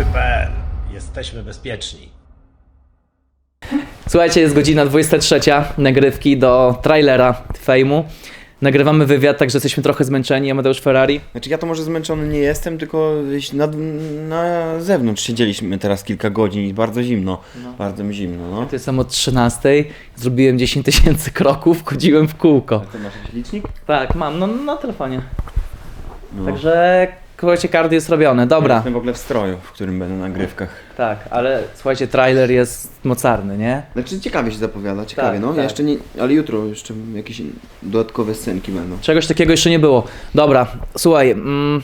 Wszyscy.pl. Jesteśmy bezpieczni. Słuchajcie, jest godzina 23, nagrywki do trailera Fejmu. Nagrywamy wywiad, także jesteśmy trochę zmęczeni. Amadeusz Ferrari. Znaczy ja to może zmęczony nie jestem, tylko gdzieś na, na zewnątrz siedzieliśmy teraz kilka godzin i bardzo zimno. Bardzo mi zimno, no. To jestem od 13, zrobiłem 10 tysięcy kroków, chodziłem w kółko. Ty masz jakiś licznik? Tak, mam, no na telefonie. No. Także, słuchajcie, kardio jest robione. Dobra, Jestem w ogóle w stroju, w którym będę na nagrywkach. tak, ale słuchajcie, trailer jest mocarny, nie? Znaczy ciekawie się zapowiada, ciekawie, Tak, no. tak. Ja jeszcze nie, ale jutro jeszcze jakieś dodatkowe scenki będą. Czegoś takiego jeszcze nie było. Dobra, słuchaj, mm,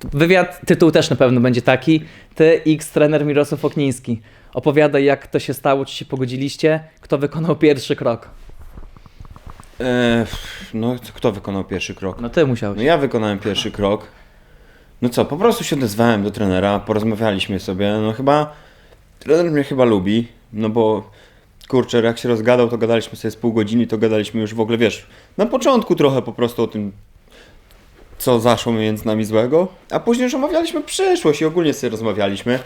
wywiad, tytuł też na pewno będzie taki. Ty, X, trener Mirosław Okniński. Opowiadaj, jak to się stało, czy się pogodziliście, kto wykonał pierwszy krok. Eee, no kto wykonał pierwszy krok? No ty musiałeś. No ja wykonałem pierwszy krok. No co, po prostu się odezwałem do trenera, porozmawialiśmy sobie, no chyba trener mnie chyba lubi, no bo kurczę, jak się rozgadał, to gadaliśmy sobie z pół godziny, to gadaliśmy już w ogóle, wiesz, na początku trochę po prostu o tym, co zaszło między nami złego, a później już omawialiśmy przyszłość i ogólnie sobie rozmawialiśmy.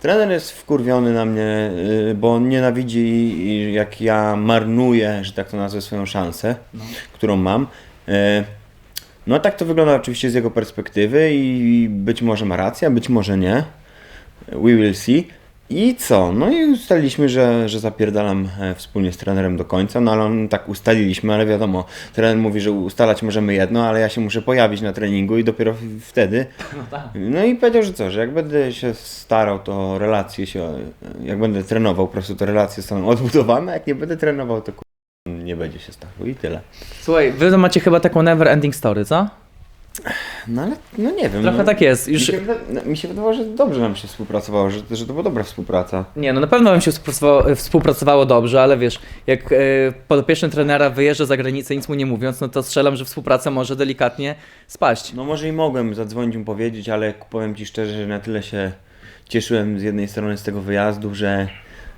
Trener jest wkurwiony na mnie, yy, bo on nienawidzi, jak ja marnuję, że tak to nazwę, swoją szansę, którą mam. No tak to wygląda oczywiście z jego perspektywy i być może ma rację, być może nie. We will see. I co? No i ustaliliśmy, że, że zapierdalam e, wspólnie z trenerem do końca, no ale on tak ustaliliśmy, ale wiadomo, trener mówi, że ustalać możemy jedno, ale ja się muszę pojawić na treningu i dopiero wtedy. No tak. No i powiedział, że co, że jak będę się starał, to relacje się, jak będę trenował, po prostu to relacje są odbudowane, jak nie będę trenował, to nie będzie się starał i tyle. Słuchaj, wy macie chyba taką never ending story, co? No ale, no nie wiem. Trochę no. tak jest. Mi Już... się, wyda- no, mi się wydawało, że dobrze nam się współpracowało, że, że to była dobra współpraca. Nie, no na pewno wam się współpracowało, współpracowało dobrze, ale wiesz, jak e, podopieczny trenera wyjeżdża za granicę, nic mu nie mówiąc, no to strzelam, że współpraca może delikatnie spaść. No może i mogłem zadzwonić mu powiedzieć, ale powiem Ci szczerze, że na tyle się cieszyłem z jednej strony z tego wyjazdu, że,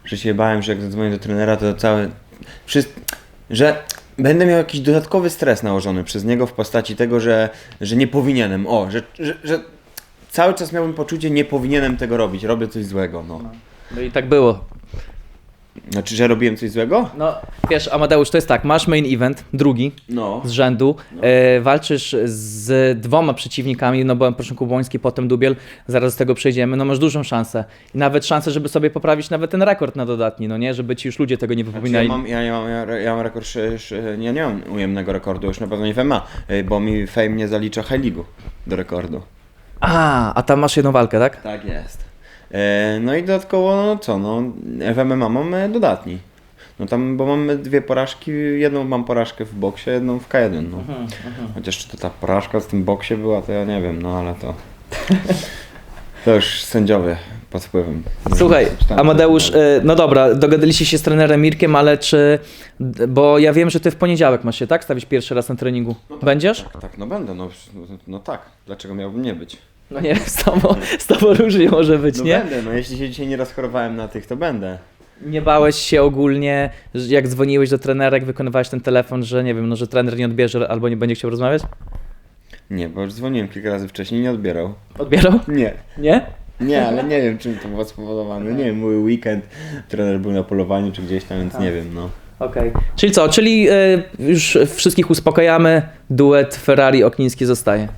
że się bałem, że jak zadzwonię do trenera, to cały... Że będę miał jakiś dodatkowy stres nałożony przez niego w postaci tego, że, że nie powinienem, o, że, że, że cały czas miałbym poczucie, nie powinienem tego robić, robię coś złego, no. No i tak było. Znaczy, że robiłem coś złego? No, wiesz, Amadeusz, to jest tak, masz main event, drugi No. z rzędu, e, walczysz z dwoma przeciwnikami, no byłem początku Błoński, potem Dubiel, zaraz z tego przejdziemy, no masz dużą szansę. I nawet szansę, żeby sobie poprawić nawet ten rekord na dodatni, no nie, żeby ci już ludzie tego nie Znaczy, ja, wypominali. mam, ja, nie mam, ja, ja mam rekord, ja nie mam ujemnego rekordu, już na pewno nie MMA, y, bo mi Fame nie zalicza High League'u do rekordu. A, a tam masz jedną walkę, tak? Tak jest. E, no i dodatkowo, no co, no w MMA mamy dodatni. No tam, bo mamy dwie porażki, jedną mam porażkę w boksie, jedną w K1, no. Chociaż czy to ta porażka z tym boksie była, to ja nie wiem, no ale to... To już sędziowie pod wpływem. Słuchaj, Amadeusz, e, no dobra, dogadaliście się z trenerem Mirkiem, ale czy, bo ja wiem, że ty w poniedziałek masz się, tak, stawić pierwszy raz na treningu. Będziesz? Tak, tak, no będę, no, no tak. Dlaczego miałbym nie być? No nie, z tobą, z tobą różnie może być, No nie? będę, no jeśli się dzisiaj nie rozchorowałem na tych, to będę. Nie bałeś się ogólnie, że jak dzwoniłeś do trenera, jak wykonywałeś ten telefon, że nie wiem, no, że trener nie odbierze albo nie będzie chciał rozmawiać? Nie, bo już dzwoniłem kilka razy wcześniej, nie odbierał. Odbierał? Nie. Nie? Nie, ale nie wiem czym to było spowodowane. Nie wiem, mój weekend, trener był na polowaniu czy gdzieś tam, więc nie wiem, no. Okej. Czyli co, czyli y, już wszystkich uspokajamy, duet Ferrari-Okniński zostaje.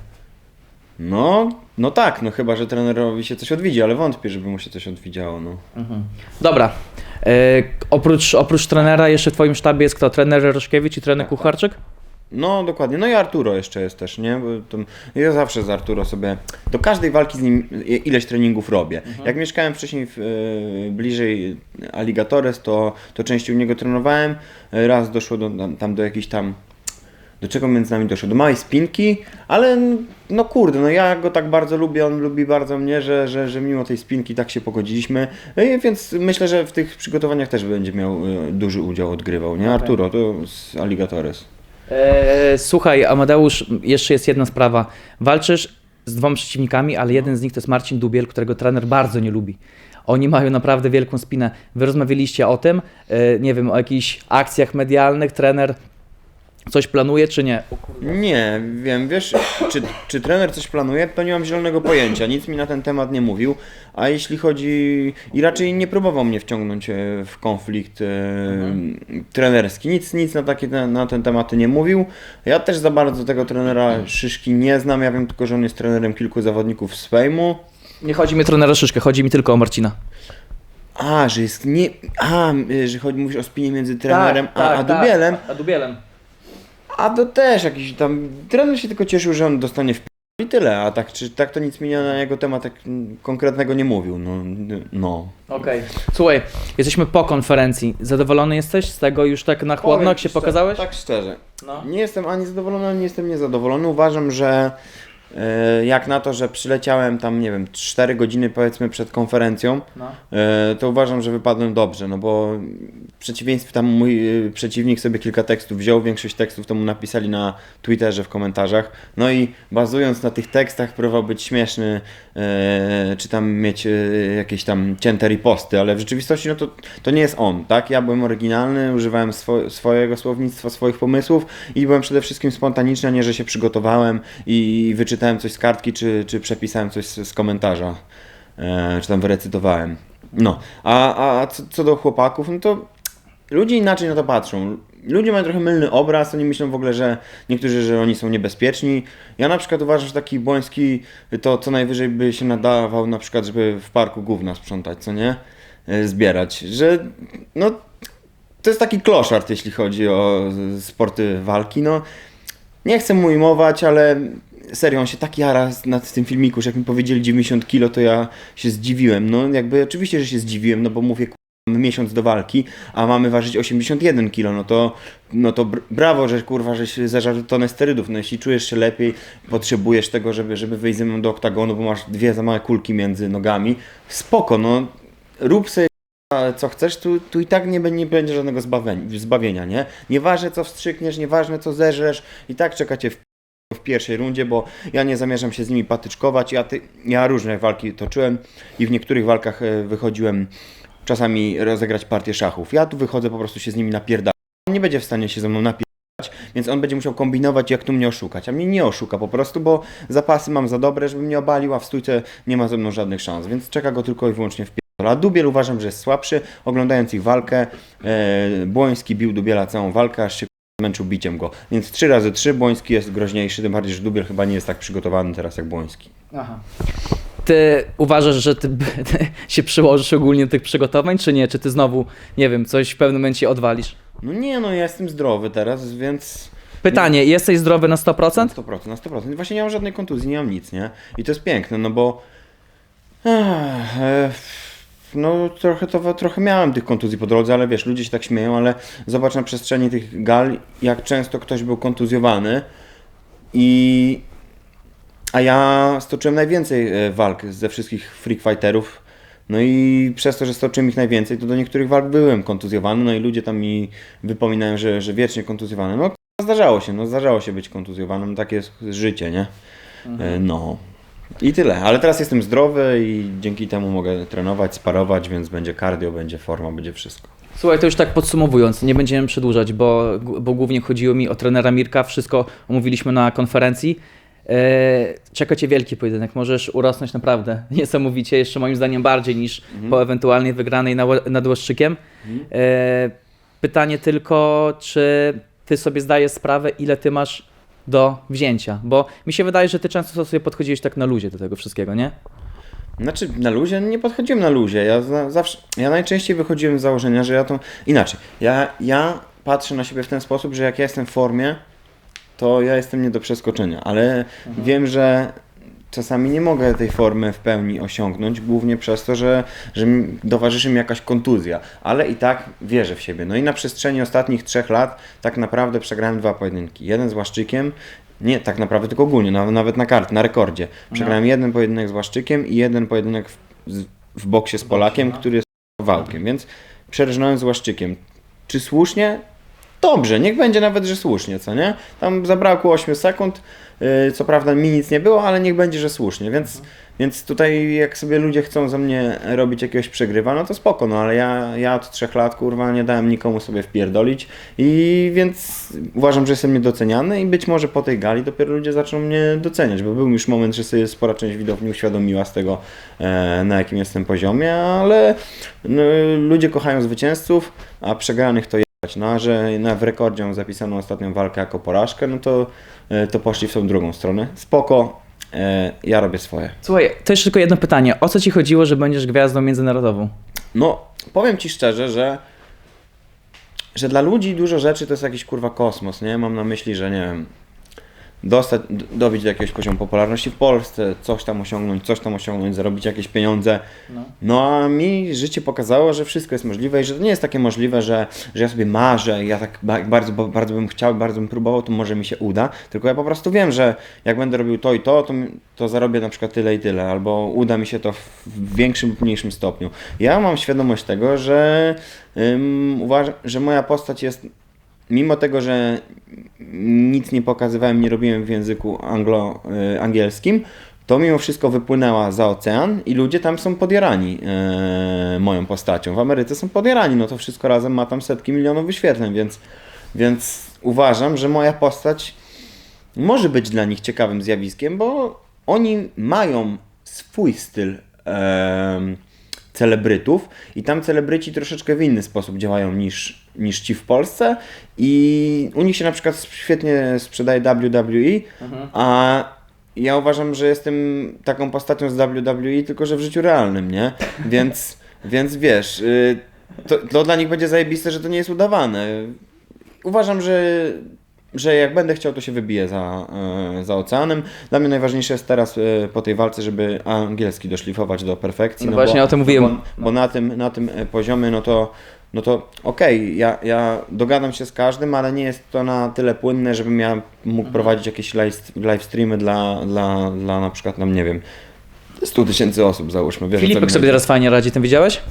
No, no tak, no chyba, że trenerowi się coś odwiedzi, ale wątpię, żeby mu się coś odwidziało, no. Dobra. Y, oprócz, oprócz trenera jeszcze w twoim sztabie jest kto? Trener Roszkiewicz i trener Kucharczyk? No, dokładnie. No i Arturo jeszcze jest też, nie? Ja zawsze z Arturo sobie, do każdej walki z nim ileś treningów robię. Jak mieszkałem wcześniej w, e, bliżej Alligatores, to, to częściej u niego trenowałem. E, Raz doszło do, tam, tam do jakiejś tam, do czego między nami doszło? Do małej spinki, ale no kurde, no ja go tak bardzo lubię, on lubi bardzo mnie, że, że, że mimo tej spinki tak się pogodziliśmy. E, Więc myślę, że w tych przygotowaniach też będzie miał e, duży udział, odgrywał, nie? Arturo, to z Alligatores. E, słuchaj, Amadeusz, jeszcze jest jedna sprawa. Walczysz z dwoma przeciwnikami, ale jeden z nich to jest Marcin Dubiel, którego trener bardzo nie lubi. Oni mają naprawdę wielką spinę. Wy rozmawialiście o tym, e, nie wiem, o jakichś akcjach medialnych. Trener Coś planuje, czy nie? Nie, wiem, wiesz, czy, czy trener coś planuje, to nie mam zielonego pojęcia, nic mi na ten temat nie mówił, a jeśli chodzi, i raczej nie próbował mnie wciągnąć e, w konflikt e, trenerski, nic, nic na, takie, na, ten temat nie mówił, ja też za bardzo tego trenera Szyszki nie znam, ja wiem tylko, że on jest trenerem kilku zawodników z Fejmu, Nie chodzi mi o trenera Szyszkę, chodzi mi tylko o Marcina. a, że jest nie, a, e, że chodzi, mówisz o spinie między trenerem Tak, a, a Dubielem, A Dubielem. A to też jakiś tam. Trener się tylko cieszył, że on dostanie w p- i tyle, a tak, czy, tak to nic mi nie- na jego temat tak konkretnego nie mówił. No. no. Okej. Słuchaj, jesteśmy po konferencji. Zadowolony jesteś z tego już tak na chłodno, jak się Powiem pokazałeś? Tak szczerze. No. Nie jestem ani zadowolony, ani nie jestem niezadowolony. Uważam, że jak na to, że przyleciałem tam, nie wiem, 4 godziny powiedzmy przed konferencją, no. e, to uważam, że wypadłem dobrze, no bo w przeciwieństwie tam mój e, przeciwnik sobie kilka tekstów wziął, większość tekstów to mu napisali na Twitterze w komentarzach, no i bazując na tych tekstach próbował być śmieszny, e, czy tam mieć e, jakieś tam cięte riposty, ale w rzeczywistości no to, to nie jest on, tak? Ja byłem oryginalny, używałem swo swojego słownictwa, swoich pomysłów i byłem przede wszystkim spontaniczny, a nie, że się przygotowałem i wyczytałem coś z kartki, czy, czy przepisałem coś z, z komentarza e, czy tam wyrecytowałem. No, a, a, co, co do chłopaków, no to ludzie inaczej na to patrzą. Ludzie mają trochę mylny obraz, oni myślą w ogóle, że niektórzy, że oni są niebezpieczni. Ja na przykład uważam, że taki Błoński to co najwyżej by się nadawał na przykład, żeby w parku gówna sprzątać, co nie? E, Zbierać, że no to jest taki kloszard, jeśli chodzi o sporty walki, no nie chcę mu ujmować, ale serio, on się tak jara na tym filmiku, że jak mi powiedzieli 90 kilo, to ja się zdziwiłem. No jakby oczywiście, że się zdziwiłem, no bo mówię, mamy miesiąc do walki, a mamy ważyć 81 kilo, no to, no to br- brawo, że kurwa, że się zażarł tonę sterydów. No jeśli czujesz się lepiej, potrzebujesz tego, żeby, żeby wyjść ze mną do oktagonu, bo masz dwie za małe kulki między nogami, spoko, no rób sobie co chcesz, tu, tu i tak nie, nie będzie żadnego zbawienia, zbawienia, nie? Nieważne co wstrzykniesz, nieważne co zeżresz, i tak czekacie w, w pierwszej rundzie, bo ja nie zamierzam się z nimi patyczkować. Ja, ty, ja różne walki toczyłem i w niektórych walkach e, wychodziłem czasami rozegrać partię szachów. Ja tu wychodzę po prostu się z nimi napierdalać. On nie będzie w stanie się ze mną napierdalać, więc on będzie musiał kombinować, jak tu mnie oszukać. A mnie nie oszuka po prostu, bo zapasy mam za dobre, żeby mnie obalił, a w stójce nie ma ze mną żadnych szans, więc czeka go tylko i wyłącznie w a Dubiel uważam, że jest słabszy. Oglądając ich walkę, e, Błoński bił Dubiela całą walkę, aż się zmęczył biciem go. Więc 3 razy 3 Błoński jest groźniejszy, tym bardziej, że Dubiel chyba nie jest tak przygotowany teraz jak Błoński. Aha. Ty uważasz, że ty, ty się przyłożysz ogólnie do tych przygotowań, czy nie? Czy ty znowu, nie wiem, coś w pewnym momencie odwalisz? No nie, no ja jestem zdrowy teraz, więc Pytanie, jesteś zdrowy na 100%? na 100%, na 100%. Właśnie nie mam żadnej kontuzji, nie mam nic, nie? I to jest piękne, no bo Ech, e, no trochę to trochę miałem tych kontuzji po drodze, ale wiesz, ludzie się tak śmieją, ale zobacz na przestrzeni tych gal, jak często ktoś był kontuzjowany i a ja stoczyłem najwięcej e, walk ze wszystkich freak fighterów. No i przez to, że stoczyłem ich najwięcej, to do niektórych walk byłem kontuzjowany, no i ludzie tam mi wypominają, że, że wiecznie kontuzjowany. No zdarzało się, no zdarzało się być kontuzjowanym, takie jest życie, nie? E, No. I tyle, ale teraz jestem zdrowy i dzięki temu mogę trenować, sparować, więc będzie cardio, będzie forma, będzie wszystko. Słuchaj, to już tak podsumowując, nie będziemy przedłużać, bo, bo głównie chodziło mi o trenera Mirka, wszystko omówiliśmy na konferencji. Eee, czeka Cię wielki pojedynek, możesz urosnąć naprawdę niesamowicie, jeszcze moim zdaniem bardziej niż po ewentualnej wygranej nad Łaszczykiem. Eee, pytanie tylko, czy Ty sobie zdajesz sprawę, ile Ty masz do wzięcia, bo mi się wydaje, że Ty często sobie podchodziłeś tak na luzie do tego wszystkiego, nie? Znaczy, na luzie? Nie podchodziłem na luzie. Ja za, zawsze, ja najczęściej wychodziłem z założenia, że ja to. Inaczej. Ja, ja patrzę na siebie w ten sposób, że jak ja jestem w formie, to ja jestem nie do przeskoczenia, ale wiem, że czasami nie mogę tej formy w pełni osiągnąć, głównie przez to, że, że mi towarzyszy mi jakaś kontuzja, ale i tak wierzę w siebie. No i na przestrzeni ostatnich trzech lat tak naprawdę przegrałem dwa pojedynki. Jeden z Łaszczykiem, nie tak naprawdę, tylko ogólnie, na- nawet na kart, na rekordzie. Przegrałem jeden pojedynek z Łaszczykiem i jeden pojedynek w, w boksie z Polakiem, który jest wałkiem, więc przerżnąłem z Łaszczykiem. Czy słusznie? Dobrze, niech będzie nawet, że słusznie, co nie? Tam zabrakło 8 sekund, yy, co prawda mi nic nie było, ale niech będzie, że słusznie, więc, więc tutaj jak sobie ludzie chcą ze mnie robić jakiegoś przegrywa, no to spoko, no ale ja, ja od trzech lat, kurwa, nie dałem nikomu sobie wpierdolić i więc uważam, że jestem niedoceniany i być może po tej gali dopiero ludzie zaczną mnie doceniać, bo był już moment, że sobie spora część widowni uświadomiła z tego, e, na jakim jestem poziomie, ale no, ludzie kochają zwycięzców, a przegranych to jebać. No, a że na, w rekordzie mam zapisaną ostatnią walkę jako porażkę, no to, e, to poszli w tą drugą stronę. Spoko, e, ja robię swoje. Słuchaj, to jeszcze tylko jedno pytanie. O co ci chodziło, że będziesz gwiazdą międzynarodową? No, powiem ci szczerze, że, że dla ludzi dużo rzeczy to jest jakiś kurwa kosmos, nie? Mam na myśli, że nie wiem, dostać, dobić do jakiegoś poziomu popularności w Polsce, coś tam osiągnąć, coś tam osiągnąć, zarobić jakieś pieniądze. No. No a mi życie pokazało, że wszystko jest możliwe i że to nie jest takie możliwe, że, że ja sobie marzę, ja tak ba- bardzo, ba- bardzo bym chciał, bardzo bym próbował, to może mi się uda. Tylko ja po prostu wiem, że jak będę robił to i to, to, to zarobię na przykład tyle i tyle, albo uda mi się to w większym lub mniejszym stopniu. Ja mam świadomość tego, że ym, uważam, że moja postać jest mimo tego, że nic nie pokazywałem, nie robiłem w języku anglo-angielskim, to mimo wszystko wypłynęła za ocean i ludzie tam są podjarani e, moją postacią. W Ameryce są podjarani, no to wszystko razem ma tam setki milionów wyświetleń, więc, więc uważam, że moja postać może być dla nich ciekawym zjawiskiem, bo oni mają swój styl celebrytów i tam celebryci troszeczkę w inny sposób działają niż, niż ci w Polsce i u nich się na przykład świetnie sprzedaje WWE, a ja uważam, że jestem taką postacią z WWE, tylko że w życiu realnym, nie? Więc, więc wiesz, y, to, to dla nich będzie zajebiste, że to nie jest udawane. Uważam, że, że jak będę chciał, to się wybiję za, e, za oceanem. Dla mnie najważniejsze jest teraz e, po tej walce, żeby angielski doszlifować do perfekcji. No właśnie o tym mówiłem. Bo, bo na, tym, na tym poziomie, no to, no to okej, ja, ja dogadam się z każdym, ale nie jest to na tyle płynne, żebym ja mógł Mhm. prowadzić jakieś live, live streamy dla, dla, dla na przykład, tam nie wiem, 100 tysięcy osób załóżmy. Wiesz, Filipek sobie teraz fajnie radzi, tym widziałeś?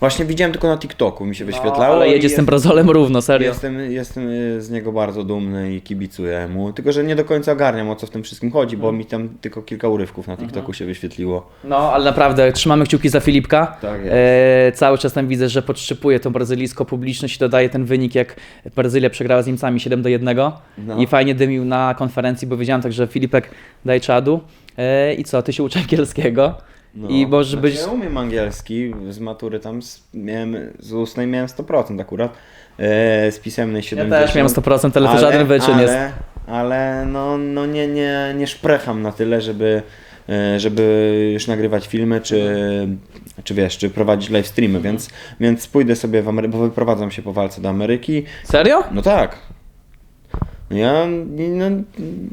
Właśnie widziałem tylko na TikToku, mi się wyświetlało. No, ale jedzie z tym brazolem równo, serio. Jestem, jestem y, z niego bardzo dumny i kibicuję mu. Tylko, że nie do końca ogarniam o co w tym wszystkim chodzi, Mhm. bo mi tam tylko kilka urywków na TikToku się wyświetliło. No, ale naprawdę, trzymamy kciuki za Filipka. Tak jest. E, cały czas tam widzę, że podszczypuje tą brazylijską publiczność i dodaje ten wynik, jak Brazylia przegrała z Niemcami 7 do 1. No. I fajnie dymił na konferencji, bo wiedziałem tak, że Filipek daje czadu. E, I co, ty się uczy angielskiego? No. I znaczy, być... Ja umiem angielski, z matury tam z, miałem, z ustnej miałem 100% akurat, e, z pisemnej Ja 70%. też miałem 100%, ale to żaden wyczyn ale, jest. Ale no, no nie, nie, nie szprecham na tyle, żeby, e, żeby już nagrywać filmy, czy, czy wiesz, czy prowadzić live streamy, więc, więc pójdę sobie w Amerykę, bo wyprowadzam się po walce do Ameryki. Serio? No tak. Ja, no,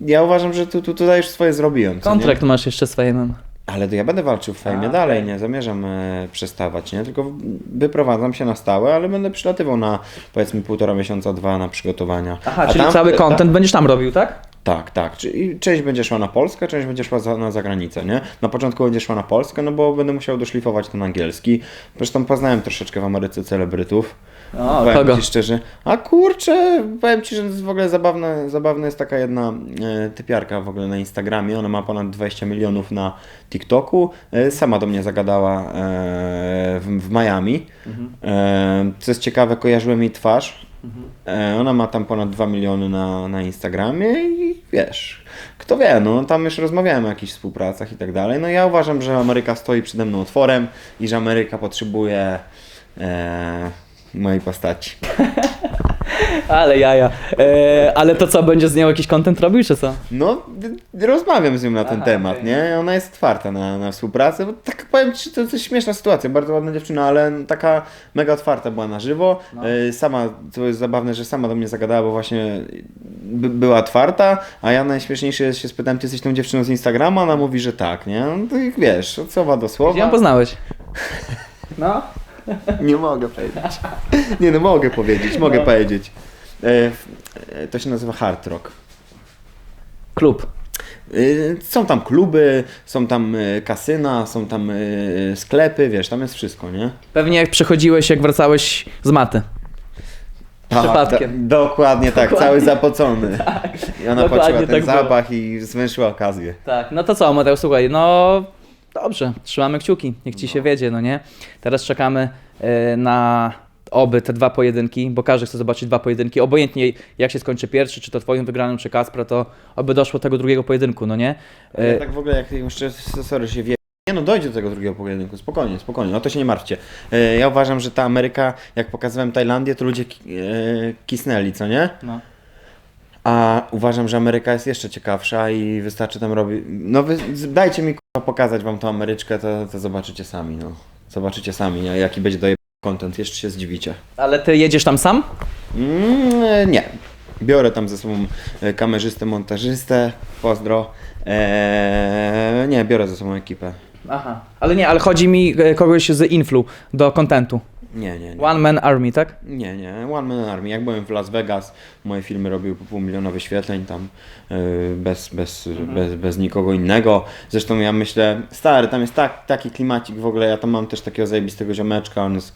ja uważam, że tu, tu, tutaj już swoje zrobiłem. co nie? Kontrakt masz jeszcze swoje. No. Ale to ja będę walczył w fejmie A, dalej, nie zamierzam e, przestawać, nie? Tylko wyprowadzam się na stałe, ale będę przylatywał na powiedzmy półtora miesiąca, dwa na przygotowania. Aha, A czyli tam- cały content będziesz tam robił, tak? Tak, tak. Czyli część będzie szła na Polskę, część będzie szła za, na zagranicę, nie? Na początku będzie szła na Polskę, no bo będę musiał doszlifować ten angielski. Zresztą poznałem troszeczkę w Ameryce celebrytów. O, powiem kogo? Ci szczerze. A kurczę, powiem Ci, że jest w ogóle zabawne, zabawna jest taka jedna e, typiarka w ogóle na Instagramie. Ona ma ponad 20 milionów na TikToku. E, sama do mnie zagadała e, w, w Miami. E, co jest ciekawe, kojarzyłem jej twarz. E, ona ma tam ponad 2 miliony na, na Instagramie i wiesz, kto wie, no tam już rozmawiałem o jakichś współpracach i tak dalej. No ja uważam, że Ameryka stoi przede mną otworem i że Ameryka potrzebuje e, mojej postaci. Ale jaja. E, ale to co, będzie z nią jakiś content robił, czy co? No, rozmawiam z nią na ten Aha, temat, okej. nie? Ona jest otwarta na, na współpracę. Bo tak powiem Ci, to jest śmieszna sytuacja, bardzo ładna dziewczyna, ale taka mega otwarta była na żywo. No. E, Sama, co jest zabawne, że sama do mnie zagadała, bo właśnie by, była otwarta, a ja najśmieszniejsze jest, się spytałem, ty jesteś tą dziewczyną z Instagrama? Ona mówi, że tak, nie? No to wiesz, od słowa do Gdzie słowa. ją poznałeś? No. Nie mogę powiedzieć. Nie no, mogę powiedzieć, mogę No. powiedzieć. E, e, To się nazywa hard rock. Klub. Y, Są tam kluby, są tam y, kasyna, są tam sklepy, wiesz, tam jest wszystko, nie? Pewnie jak przechodziłeś, jak wracałeś z maty. Przypadkiem. do, dokładnie tak, Dokładnie. cały zapocony. I ona Dokładnie poczuła ten tak było. zapach i zwęszyła okazję. Tak, no to co, Mateusz, słuchaj, no dobrze, trzymamy kciuki, niech ci się wiedzie, no nie? Teraz czekamy e, na oby te dwa pojedynki, bo każdy chce zobaczyć dwa pojedynki, obojętnie jak się skończy pierwszy, czy to twoim wygranym, czy Kaspra, to oby doszło do tego drugiego pojedynku, no nie? E, Ja tak w ogóle jak jeszcze sorry się wie. Nie no, dojdzie do tego drugiego pojedynku, spokojnie, spokojnie, no to się nie martwcie. E, Ja uważam, że ta Ameryka, jak pokazywałem Tajlandię, to ludzie ki- e, kisnęli, co nie? no. A uważam, że Ameryka jest jeszcze ciekawsza i wystarczy tam robić. No wy, dajcie mi kurwa, pokazać wam tą Ameryczkę, to, to zobaczycie sami, no. Zobaczycie sami, nie? jaki będzie dojeb content, jeszcze się zdziwicie. Ale ty jedziesz tam sam? Mm, e, nie. Biorę tam ze sobą e, kamerzystę, montażystę, pozdro. Eee, nie, biorę ze sobą ekipę. Aha. Ale nie, ale chodzi mi e, kogoś z influ do kontentu. Nie, nie, nie. One Man Army, tak? Nie, nie. One Man Army. Jak byłem w Las Vegas, moje filmy robiły po pół miliona wyświetleń tam yy, bez, bez, bez, bez nikogo innego. Zresztą ja myślę, stary, tam jest tak, taki klimacik w ogóle. Ja tam mam też takiego zajebistego ziomeczka, on jest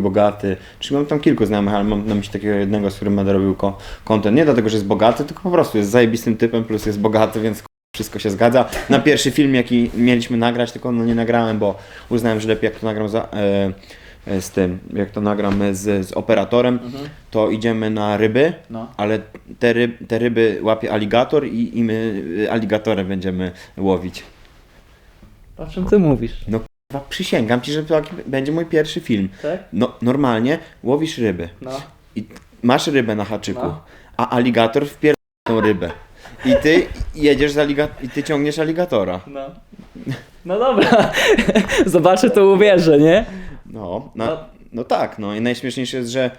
bogaty. Czyli mam tam kilku znajomych, ale mam na myśli takiego jednego, z którym będę robił ko- content. Nie dlatego, że jest bogaty, tylko po prostu jest zajebistym typem, plus jest bogaty, więc wszystko się zgadza. Na pierwszy film, jaki mieliśmy nagrać, tylko no nie nagrałem, bo uznałem, że lepiej jak to nagram za, e, z tym, jak to nagram z, z operatorem, to idziemy na ryby, No. ale te, ryb, te ryby łapie aligator i, i my y, aligatorem będziemy łowić. O czym ty mówisz? Kurwa, Przysięgam ci, że to będzie mój pierwszy film. Tak? No, normalnie łowisz ryby No. i masz rybę na haczyku, No. a aligator wpier tą rybę. I ty jedziesz z aliga- i ty ciągniesz aligatora. No. No dobra. Zobaczę, to uwierzę, nie? No, No. no, no tak, no i najśmieszniejsze jest, że,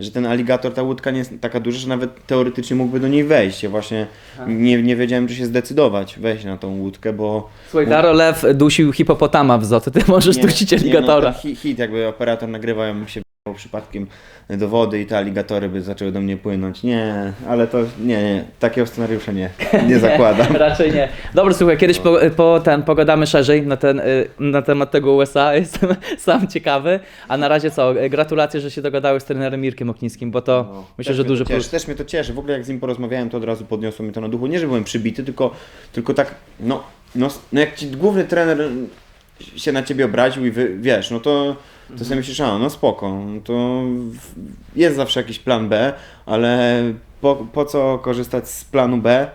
że ten aligator, ta łódka nie jest taka duża, że nawet teoretycznie mógłby do niej wejść. Ja właśnie nie, nie wiedziałem, czy się zdecydować wejść na tą łódkę, bo... Słuchaj, Daro Lew dusił hipopotama w zoo, ty możesz dusić Nie, aligatora. no, ten hit, hit, jakby operator nagrywał, ja bym się wjechał przypadkiem do wody i te aligatory by zaczęły do mnie płynąć. Nie, ale to nie, nie, takiego scenariusza nie, nie zakładam. Raczej nie. Dobra, słuchaj, kiedyś po, po ten, pogadamy szerzej na, ten, y, na temat tego USA. Jestem sam ciekawy. A na razie co? Y, Gratulacje, że się dogadałeś z trenerem Mirkiem Oknińskim, bo to No, myślę, że duży plus. Też mnie to cieszy. W ogóle jak z nim porozmawiałem, to od razu podniosło mi to na duchu. Nie, że byłem przybity, tylko, tylko tak, no, no, no jak ci główny trener się na ciebie obraził i wy, wiesz, no to, to sobie myślisz, a no spoko, to jest zawsze jakiś plan B, ale po, po co korzystać z planu B,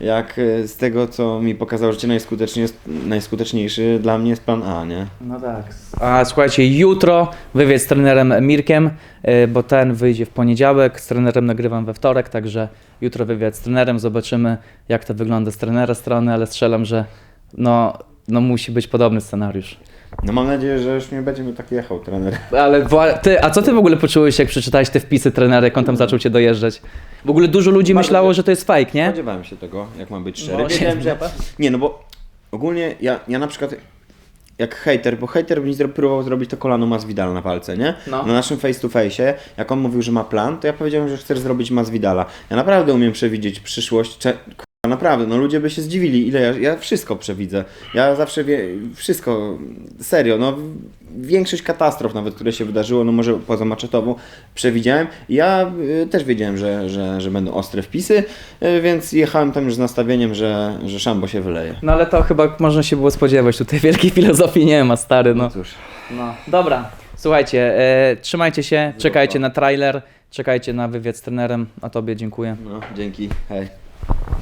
jak e, z tego, co mi pokazało życie najskuteczniejszy, najskuteczniejszy dla mnie jest plan A, nie? No tak. A słuchajcie, jutro wywiad z trenerem Mirkiem, y, bo ten wyjdzie w poniedziałek, z trenerem nagrywam we wtorek, także jutro wywiad z trenerem, zobaczymy jak to wygląda z trenera strony, ale strzelam, że no, no musi być podobny scenariusz. No mam nadzieję, że już nie będzie mi tak jechał trener. Ale wła- ty, a co ty w ogóle poczułeś, jak przeczytałeś te wpisy trenera, jak on tam zaczął cię dojeżdżać? W ogóle dużo ludzi Bardzo myślało, że to jest fake, nie? Spodziewałem się tego, jak mam być szczery. No, Wiedziałem, że... Nie, no bo ogólnie ja, ja na przykład jak hater, bo hater mi zro- próbował zrobić to kolano Masvidala na palce, nie? No. Na naszym face to face, jak on mówił, że ma plan, to ja powiedziałem, że chcesz zrobić Masvidala. Ja naprawdę umiem przewidzieć przyszłość. Cze- Naprawdę, no ludzie by się zdziwili, ile ja, ja wszystko przewidzę. Ja zawsze wie, wszystko, serio, no większość katastrof nawet, które się wydarzyło, no może poza maczetową, przewidziałem. Ja y, też wiedziałem, że, że, że będą ostre wpisy, y, więc jechałem tam już z nastawieniem, że, że szambo się wyleje. No ale to chyba można się było spodziewać, tutaj wielkiej filozofii nie ma, stary, no. cóż. No, dobra. Słuchajcie, e, trzymajcie się, czekajcie na trailer, czekajcie na wywiad z trenerem, a tobie dziękuję. No, dzięki, hej.